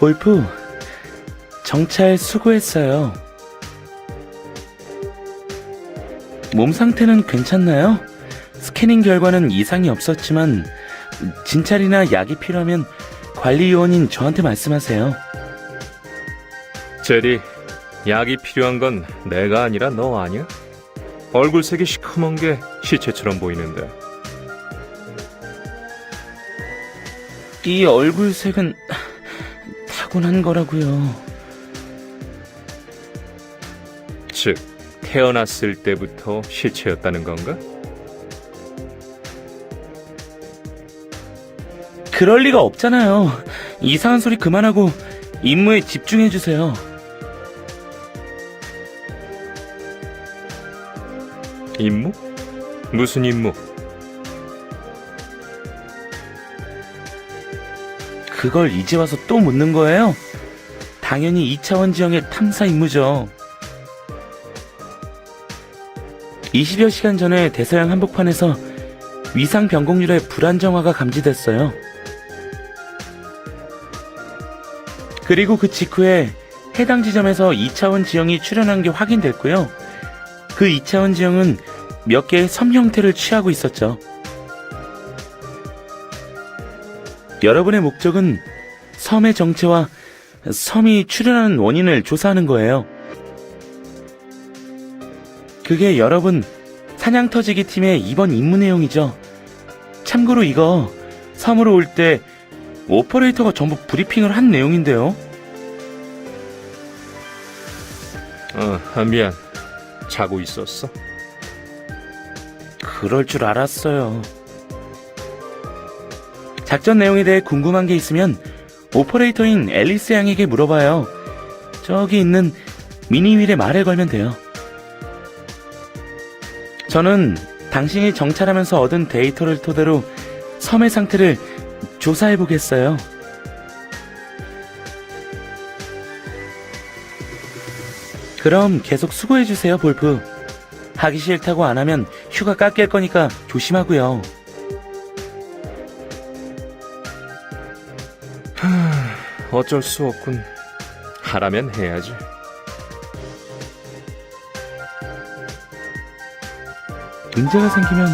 볼프, 정찰 수고했어요. 몸 상태는 괜찮나요? 스캐닝 결과는 이상이 없었지만 진찰이나 약이 필요하면 관리요원인 저한테 말씀하세요. 제리, 약이 필요한 건 내가 아니라 너 아니야? 얼굴색이 시커먼 게 시체처럼 보이는데. 이 얼굴색은 타고난 거라고요. 즉, 태어났을 때부터 시체였다는 건가? 그럴 리가 없잖아요. 이상한 소리 그만하고 임무에 집중해 주세요. 임무? 무슨 임무? 그걸 이제 와서 또 묻는 거예요? 당연히 2차원 지형의 탐사 임무죠. 20여 시간 전에 대서양 한복판에서 위상 변곡률의 불안정화가 감지됐어요. 그리고 그 직후에 해당 지점에서 2차원 지형이 출현한 게 확인됐고요. 그 2차원 지형은 몇 개의 섬 형태를 취하고 있었죠. 여러분의 목적은 섬의 정체와 섬이 출현하는 원인을 조사하는 거예요. 그게 여러분 사냥 터지기 팀의 이번 임무 내용이죠. 참고로 이거 섬으로 올 때 오퍼레이터가 전부 브리핑을 한 내용인데요. 어, 아, 미안. 자고 있었어. 그럴 줄 알았어요. 작전 내용에 대해 궁금한 게 있으면 오퍼레이터인 앨리스 양에게 물어봐요. 저기 있는 미니휠에 말을 걸면 돼요. 저는 당신이 정찰하면서 얻은 데이터를 토대로 섬의 상태를 조사해 보겠어요. 그럼 계속 수고해 주세요, 볼프. 하기 싫다고 안 하면 휴가 깎일 거니까 조심하고요. 어쩔 수 없군. 하라면 해야지. 문제가 생기면